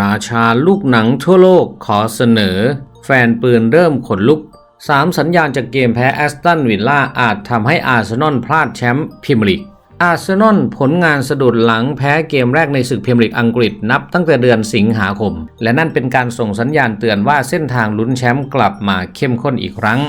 ราชาลูกหนังทั่วโลกขอเสนอ แฟนปืนเริ่มขนลุก 3 สัญญาณจากเกมแพ้แอสตันวิลล่าอาจทำให้อาร์เซนอลพลาดแชมป์พรีเมียร์ลีก อาร์เซนอลผลงานสะดุดหลังแพ้เกมแรกในศึกพรีเมียร์ลีกอังกฤษนับตั้งแต่เดือนสิงหาคม และนั่นเป็นการส่งสัญญาณเตือนว่าเส้นทางลุ้นแชมป์กลับมาเข้มข้นอีกครั้ง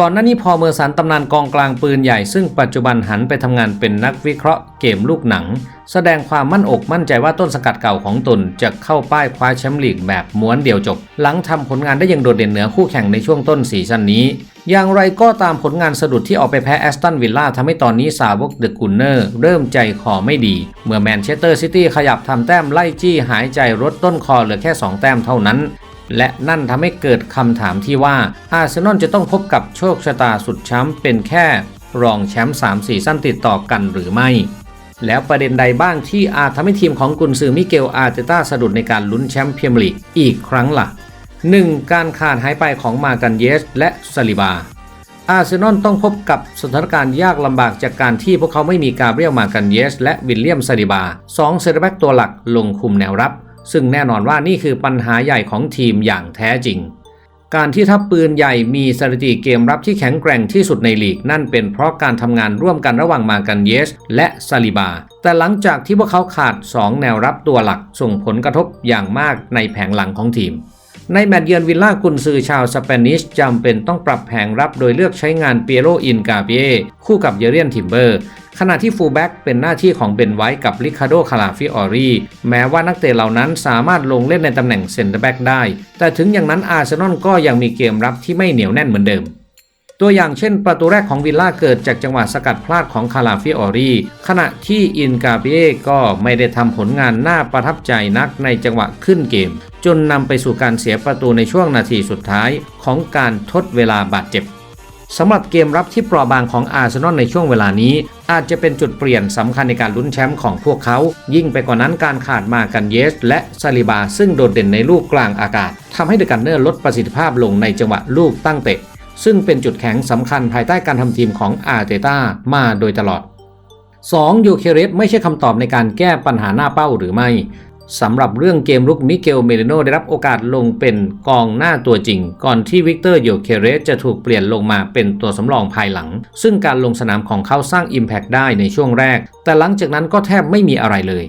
ก่อนหน้านี้พอเมอร์สันตำนานกองกลางปืนใหญ่ซึ่งปัจจุบันหันไปทำงานเป็นนักวิเคราะห์เกมลูกหนัง แสดงความมั่นอกมั่นใจว่าต้นสกัดเก่าของตนจะเข้าป้ายคว้าแชมป์ลีกแบบม้วนเดียวจบ หลังทำผลงานได้อย่างโดดเด่นเหนือคู่แข่งในช่วงต้นซีซั่นนี้ อย่างไรก็ตามผลงานสะดุดที่ออกไปแพ้แอสตันวิลล่าทำให้ตอนนี้สาวกเดอะกุนเนอร์เริ่มใจคอไม่ดี เมื่อแมนเชสเตอร์ซิตี้ขยับทำแต้มไล่จี้หายใจลดต้นคอเหลือแค่ 2 แต้มเท่านั้น และนั่นทำให้เกิดคำถามที่ว่าอาร์เซนอลจะต้องพบกับโชคชะตาสุดช้ำเป็นแค่ รองแชมป์3ซีซั่นติดต่อกันหรือไม่ แล้วประเด็นใดบ้างที่อาจทำให้ทีมของกุนซือมิเกลอาร์เตต้าสะดุดในการลุ้นแชมป์พรีเมียร์ลีกอีกครั้งล่ะ 1. การขาดหายไปของมากันเยส และซาลิบา อาร์เซนอลต้องพบกับสถานการณ์ยากลำบากจากการที่พวกเขาไม่มีกาเบรียลมากันเยส และวิลเลียมซาลิบาสองเซนเตอร์แบ็กตัวหลักลงคุมแนวรับ ซึ่งแน่นอนว่านี่คือปัญหาใหญ่ของทีมอย่างแท้จริง การที่ทัพปืนใหญ่มีสถิติเกมรับที่แข็งแกร่งที่สุดในลีกนั่นเป็นเพราะการทำงานร่วมกันระหว่างมากันเยส และซาลิบา แต่หลังจากที่พวกเขาขาด 2 แนวรับตัวหลักส่งผลกระทบอย่างมากในแผงหลังของทีม ในแมตช์เยือนวิลล่ากุนซือชาวสเปนิชจำเป็นต้องปรับแผงรับโดยเลือกใช้งานเปียโรอินกาเปียคู่กับเยเรียนทิมเบอร์ ขณะที่ฟูลแบ็กเป็นหน้าที่ของเบนไวท์กับลิคาโดคาลาฟิออรีแม้ว่านักเตะเหล่านั้นสามารถลงเล่นในตำแหน่งเซนเตอร์แบ็กได้ แต่ถึงอย่างนั้นอาร์เซนอลก็ยังมีเกมรับที่ไม่เหนียวแน่นเหมือนเดิม ตัวอย่างเช่นประตูแรกของวิลล่าเกิดจากจังหวะสกัดพลาดของคาลาฟิออรีขณะที่อินกาเบียก็ไม่ได้ทำผลงานน่าประทับใจนักในจังหวะขึ้นเกม จนนำไปสู่การเสียประตูในช่วงนาทีสุดท้ายของการทดเวลาบาดเจ็บสำหรับเกมรับที่เปราะบางของอาร์เซนอลในช่วงเวลานี้ อาจจะเป็นจุดเปลี่ยนสำคัญในการลุ้นแชมป์ของพวกเขา ยิ่งไปกว่านั้นการขาดมากันเยส และซาลิบาซึ่งโดดเด่นในลูกกลางอากาศทำให้เดอะกันเนอร์ลดประสิทธิภาพลงในจังหวะลูกตั้งเตะ ซึ่งเป็นจุดแข็งสำคัญภายใต้การทำทีมของอาร์เตต้ามาโดยตลอด 2. ยูเคเรสไม่ใช่คำตอบในการแก้ปัญหาหน้าเป้าหรือไม่สำหรับเรื่องเกมลุกมิเกลเมเลโนได้รับโอกาสลงเป็นกองหน้าตัวจริง ก่อนที่วิกเตอร์โยเคเรสจะถูกเปลี่ยนลงมาเป็นตัวสำรองภายหลัง ซึ่งการลงสนามของเขาสร้าง Impact ได้ในช่วงแรก แต่หลังจากนั้นก็แทบไม่มีอะไรเลย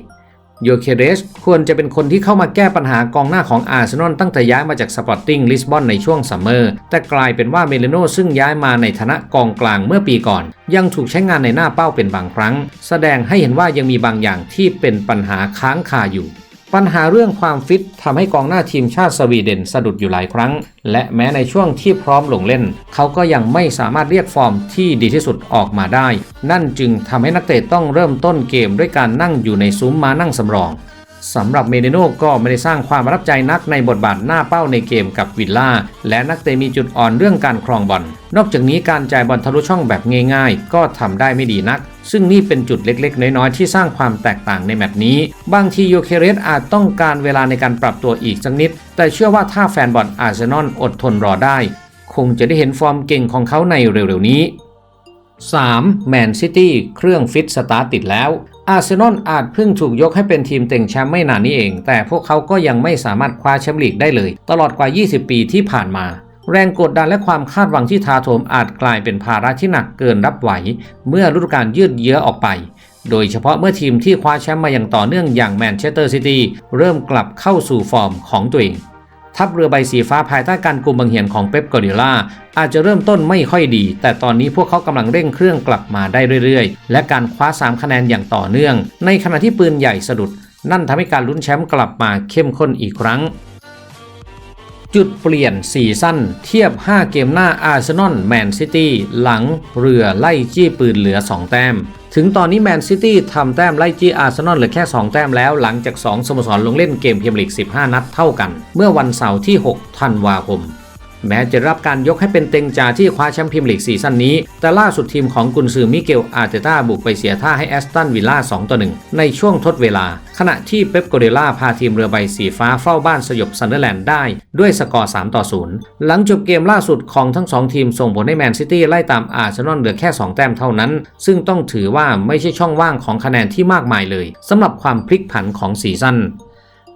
โยเคเรสควรจะเป็นคนที่เข้ามาแก้ปัญหากองหน้าของอาร์เซนอลตั้งแต่ย้ายมาจากสปอร์ติ้งลิสบอนในช่วงซัมเมอร์ แต่กลายเป็นว่าเมเลโนซึ่งย้ายมาในฐานะกองกลางเมื่อปีก่อน ยังถูกใช้งานในหน้าเป้าเป็นบางครั้ง แสดงให้เห็นว่ายังมีบางอย่างที่เป็นปัญหาค้างคาอยู่ ปัญหาเรื่องความฟิตทำให้กองหน้าทีมชาติสวีเดนสะดุดอยู่หลายครั้ง และแม้ในช่วงที่พร้อมลงเล่น เขาก็ยังไม่สามารถเรียกฟอร์มที่ดีที่สุดออกมาได้ นั่นจึงทำให้นักเตะต้องเริ่มต้นเกมด้วยการนั่งอยู่ในซุ้มมานั่งสำรอง สำหรับเมเดโนก็ไม่ได้สร้างความรับใจนักในบทบาทหน้าเป้าในเกมกับวิลล่า และนักเตะมีจุดอ่อนเรื่องการครองบอล นอกจากนี้การจ่ายบอลทะลุช่องแบบง่ายๆ ก็ทำได้ไม่ดีนัก ซึ่งนี่เป็นจุดเล็กๆ น้อยๆ ที่สร้างความแตกต่างในแมตช์นี้ บางทีโยเคเรสอาจต้องการเวลาในการปรับตัวอีกสักนิด แต่เชื่อว่าถ้าแฟนบอลอาร์เซนอลอดทนรอได้ คงจะได้เห็นฟอร์มเก่งของเขาในเร็วๆนี้ 3. แมนซิตี้เครื่องฟิตสตาร์ติดแล้ว อาร์เซนอลอาจเพิ่งถูกยกให้เป็นทีมเต็งแชมป์ไม่นานนี้เอง แต่พวกเขาก็ยังไม่สามารถคว้าแชมป์ลีกได้เลย ตลอดกว่า 20 ปีที่ผ่านมา แรงกดดันและความคาดหวังที่ทาโถมอาจกลายเป็นภาระที่หนักเกินรับไหว เมื่อฤดูกาลยืดเยื้อออกไป โดยเฉพาะเมื่อทีมที่คว้าแชมป์มาอย่างต่อเนื่องอย่างแมนเชสเตอร์ซิตี้เริ่มกลับเข้าสู่ฟอร์มของตัวเอง ทัพเรือใบสีฟ้าภายใต้การกุมบังเหียนของเป๊ปกอร์ดิล่าอาจจะเริ่มต้นไม่ค่อยดี แต่ตอนนี้พวกเขากำลังเร่งเครื่องกลับมาได้เรื่อยๆ และการคว้า 3 คะแนนอย่างต่อเนื่อง ในขณะที่ปืนใหญ่สะดุด นั่นทำให้การลุ้นแชมป์กลับมาเข้มข้นอีกครั้ง จุดเปลี่ยนซีซั่นเทียบ 5 เกมหน้าอาร์เซนอลแมนซิตี้หลังเรือไล่จี้ปืนเหลือ 2 แต้ม ถึงตอนนี้แมนซิตี้ทำแต้มไล่จี้อาร์เซนอลเหลือแค่ 2 แต้มแล้วหลังจาก 2 สโมสรลงเล่นเกมพรีเพียมลีก 15 นัดเท่ากัน เมื่อวันเสาร์ที่ 6 ธันวาคม แม้จะรับการยกให้เป็นเต็งจ่าที่คว้าแชมป์พรีเมียร์ลีกซีซั่นนี้ แต่ล่าสุดทีมของกุนซือมิเกลอาร์เตต้าบุกไปเสียท่าให้แอสตันวิลล่า2ต่อ1ในช่วงทดเวลา ขณะที่เป๊ปโกเดล่าพาทีมเรือใบสีฟ้าเฝ้าบ้านสยบซันเดอร์แลนด์ได้ ด้วยสกอร์3ต่อ0หลังจบเกมล่าสุดของทั้ง 2 ทีมส่งผลให้แมนซิตี้ไล่ตามอาร์เซนอลเหลือแค่ 2 แต้มเท่านั้น ซึ่งต้องถือว่าไม่ใช่ช่องว่างของคะแนนที่มากมายเลยสำหรับความพลิกผันของซีซั่น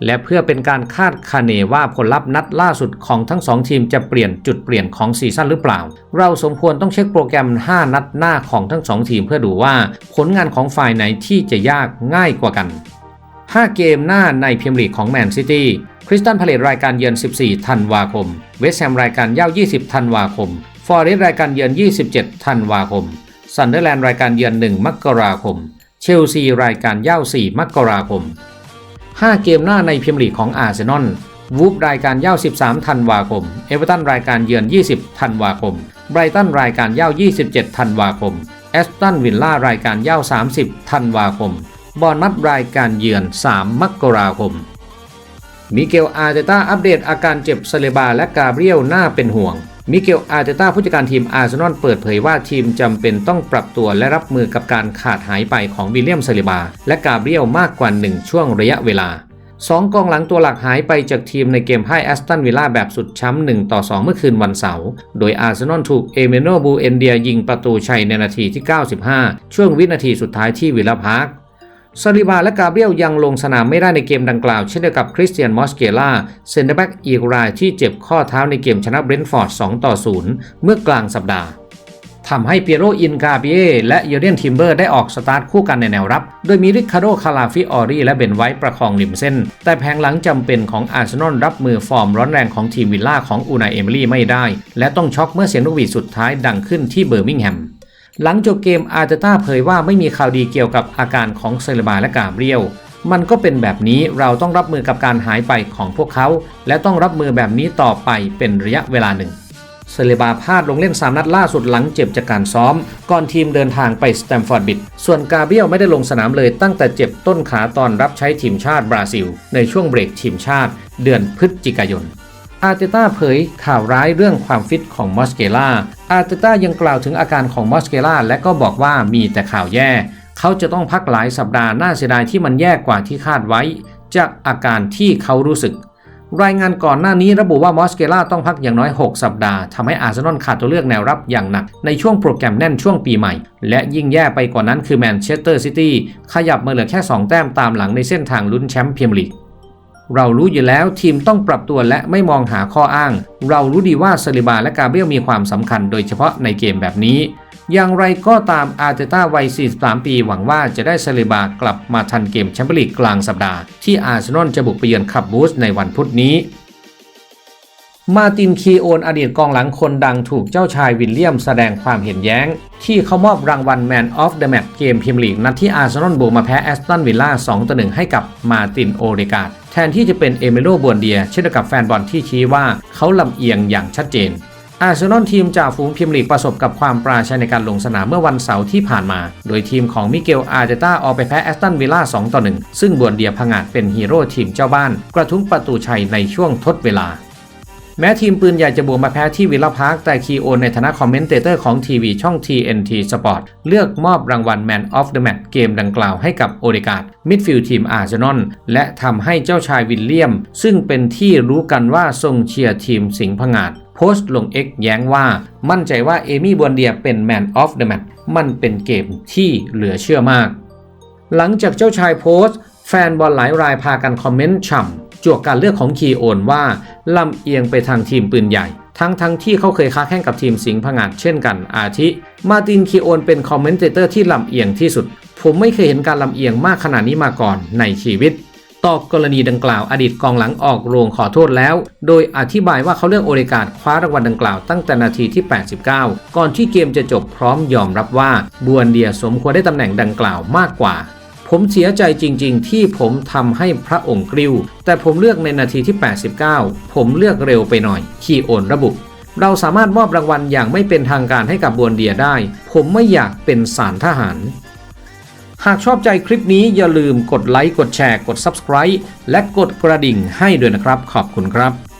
และเพื่อเป็นการคาดคะเนว่าผลลัพธ์นัดล่าสุดของทั้งสองทีมจะเปลี่ยนจุดเปลี่ยนของซีซั่นหรือเปล่า เราสมควรต้องเช็คโปรแกรม 5 นัดหน้าของทั้งสองทีมเพื่อดูว่าผลงานของฝ่ายไหนที่จะยากง่ายกว่ากัน 5 เกมหน้าในพรีเมียร์ลีกของแมนซิตี้คริสตันพาเลตรายการเยือน 14 ธันวาคม เวสต์แฮมรายการเย่า20 ธันวาคม ฟอร์เรสรายการเยือน 27 ธันวาคม ซันเดอร์แลนด์รายการเยือน 1 มกราคม เชลซีรายการเย่า4 มกราคม 5 เกมหน้าในพรีเมียร์ลีกของอาร์เซนอลวูฟรายการเย่า 13 ธันวาคม เอเวอร์ตันรายการเยือน 20 ธันวาคม ไบรตันรายการเย่า 27 ธันวาคม แอสตันวิลล่ารายการเย่า 30 ธันวาคม บอร์นมัดรายการเยือน 3 มกราคม มิเกลอาร์เตต้าอัปเดตอาการเจ็บเซเลบาและกาเบรียลน่าเป็นห่วง มิเกล อาร์เตต้าผู้จัดการทีมอาร์เซนอลเปิดเผยว่าทีมจำเป็นต้องปรับตัวและรับมือกับการขาดหายไปของวิลเลียมซเลบา และกาเบรียลมากกว่า 1 ช่วงระยะเวลาสองกองหลังตัวหลักหายไปจากทีมในเกมพ่ายแอสตันวิลล่าแบบสุดช้ำ1ต่อ 2 เมื่อคืนวันเสาร์ โดยอาร์เซนอลถูกเอเมโนบูเอนเดียยิงประตูชัยในนาทีที่ 95 ช่วงวินาทีสุดท้ายที่วิลล่าพาร์ค ซาลิบาและกาเบรียลยังลงสนามไม่ได้ในเกมดังกล่าว เช่นเดียวกับคริสเตียนมอสเกล่าเซนเตอร์แบ็กอีกรายที่เจ็บข้อเท้าในเกมชนะเบรนท์ฟอร์ด2ต่อ0เมื่อกลางสัปดาห์ทำให้เปียโรอินกาเบียและเยเดนทิมเบอร์ได้ออกสตาร์ทคู่กันในแนวรับ โดยมีริคาโดคาลาฟิออรีและเบนไว้ประคองริมเส้น แต่แผงหลังจำเป็นของอาร์เซนอลรับมือฟอร์มร้อนแรงของทีมวิลล่าของอูนายเอมิลี่ไม่ได้ และต้องช็อกเมื่อเสียงนกหวีดสุดท้ายดังขึ้นที่เบอร์มิงแฮม หลังจบเกมอาร์เตต้าเผยว่าไม่มีข่าวดีเกี่ยวกับอาการของเซเลบาและกาเบรียลมันก็เป็นแบบนี้เราต้องรับมือกับการหายไปของพวกเขา และต้องรับมือแบบนี้ต่อไปเป็นระยะเวลาหนึ่งเซเลบาพลาดลงเล่น 3 นัดล่าสุดหลังเจ็บจากการซ้อม ก่อนทีมเดินทางไปสแตมฟอร์ดบิดส่วนกาเบรียลไม่ได้ลงสนามเลยตั้งแต่เจ็บต้นขาตอนรับใช้ทีมชาติบราซิล ในช่วงเบรกทีมชาติ เดือนพฤศจิกายน อาร์เตต้าเผยข่าวร้ายเรื่องความฟิตของมอสเกล่า อาร์เตต้ายังกล่าวถึงอาการของมอสเกล่าและก็บอกว่ามีแต่ข่าวแย่ เขาจะต้องพักหลายสัปดาห์น่าเสียดายที่มันแย่กว่าที่คาดไว้ จากอาการที่เขารู้สึก รายงานก่อนหน้านี้ระบุว่ามอสเกล่าต้องพักอย่างน้อย 6 สัปดาห์ทำให้อาร์เซนอลขาดตัวเลือกแนวรับอย่างหนัก ในช่วงโปรแกรมแน่นช่วงปีใหม่ และยิ่งแย่ไปกว่านั้นคือแมนเชสเตอร์ซิตี้ขยับมาเหลือแค่ 2 แต้มตามหลังในเส้นทางลุ้นแชมป์พรีเมียร์ลีก เรารู้อยู่แล้วทีมต้องปรับตัวและไม่มองหาข้ออ้าง เรารู้ดีว่าเซลิบาและกาเบรียลมีความสำคัญโดยเฉพาะในเกมแบบนี้ อย่างไรก็ตามอาร์เตต้าวัย 43 ปีหวังว่าจะได้เซลิบากลับมาทันเกมแชมเปี้ยนลีกกลางสัปดาห์ที่อาร์เซนอลจะบุกไปเยือนคับบูสในวันพุธนี้มาตินคีโอนอดีตกองหลังคนดังถูกเจ้าชายวิลเลียมแสดงความเห็นแย้ง ที่เขามอบรางวัล Man of the Match เกมพรีเมียร์ลีกนัดที่อาร์เซนอลบุกมาแพ้แอสตันวิลล่า2ต่อ1ให้กับมาตินโอเดกาด แทนที่จะเป็นเอเมโลบวนเดีย เช่นเดียวกับแฟนบอลที่ชี้ว่าเขาลำเอียงอย่างชัดเจน อาร์เซนอลทีมจากฝูงพิมลีกประสบกับความปราชัยในการลงสนามเมื่อวันเสาร์ที่ผ่านมา โดยทีมของมิเกลอาร์เจต้าออกไปแพ้แอสตันวิลล่า 2 ต่อ 1 ซึ่งบวนเดียผงาดเป็นฮีโร่ทีมเจ้าบ้าน กระทุ้งประตูชัยในช่วงทดเวลา แม้ทีมปืนใหญ่จะบวกมาแพ้ที่วิลล่าพาร์คแต่คีโอในฐานะคอมเมนเตเตอร์ของทีวีช่อง TNT Sport เลือกมอบรางวัล Man of the Match เกมดังกล่าวให้กับโอเดกาดมิดฟิลด์ทีมอาร์เซนอลและทำให้เจ้าชายวิลเลียม ซึ่งเป็นที่รู้กันว่าทรงเชียร์ทีมสิงห์ผงาดโพสต์ลง X แย้งว่ามั่นใจว่าเอมี่บวนเดียเป็น Man of the Match มันเป็นเกมที่เหลือเชื่อมาก หลังจากเจ้าชายโพสต์ แฟนบอลหลายรายพากันคอมเมนต์ฉ่ำ จวกการเลือกของคีโอนว่าลำเอียงไปทางทีมปืนใหญ่ ทั้งทั้งที่เขาเคยค้าแข่งกับทีมสิงห์ผงาดเช่นกันอาทิ มาตินคีโอนเป็นคอมเมนเตเตอร์ที่ลำเอียงที่สุด ผมไม่เคยเห็นการลำเอียงมากขนาดนี้มาก่อนในชีวิตตอบกรณีดังกล่าวอดีตกองหลังออกโรงขอโทษแล้ว โดยอธิบายว่าเขาเลือกโอเดกาดคว้ารางวัลดังกล่าวตั้งแต่นาทีที่ 89 ก่อนที่เกมจะจบพร้อมยอมรับว่าบวนเดียสมควรได้ตำแหน่งดังกล่าวมากกว่า ผมเสียใจจริง ๆ ที่ผมทำให้พระองค์กริ้ว แต่ผมเลือกในนาทีที่ 89 ผมเลือกเร็วไปหน่อย คีโอนระบุ เราสามารถมอบรางวัลอย่างไม่เป็นทางการให้กับบวนเดียได้ ผมไม่อยากเป็นสารทหาร หากชอบใจคลิปนี้อย่าลืมกดไลค์ กดแชร์ กด Subscribe และกดกระดิ่งให้ด้วยนะครับ ขอบคุณครับ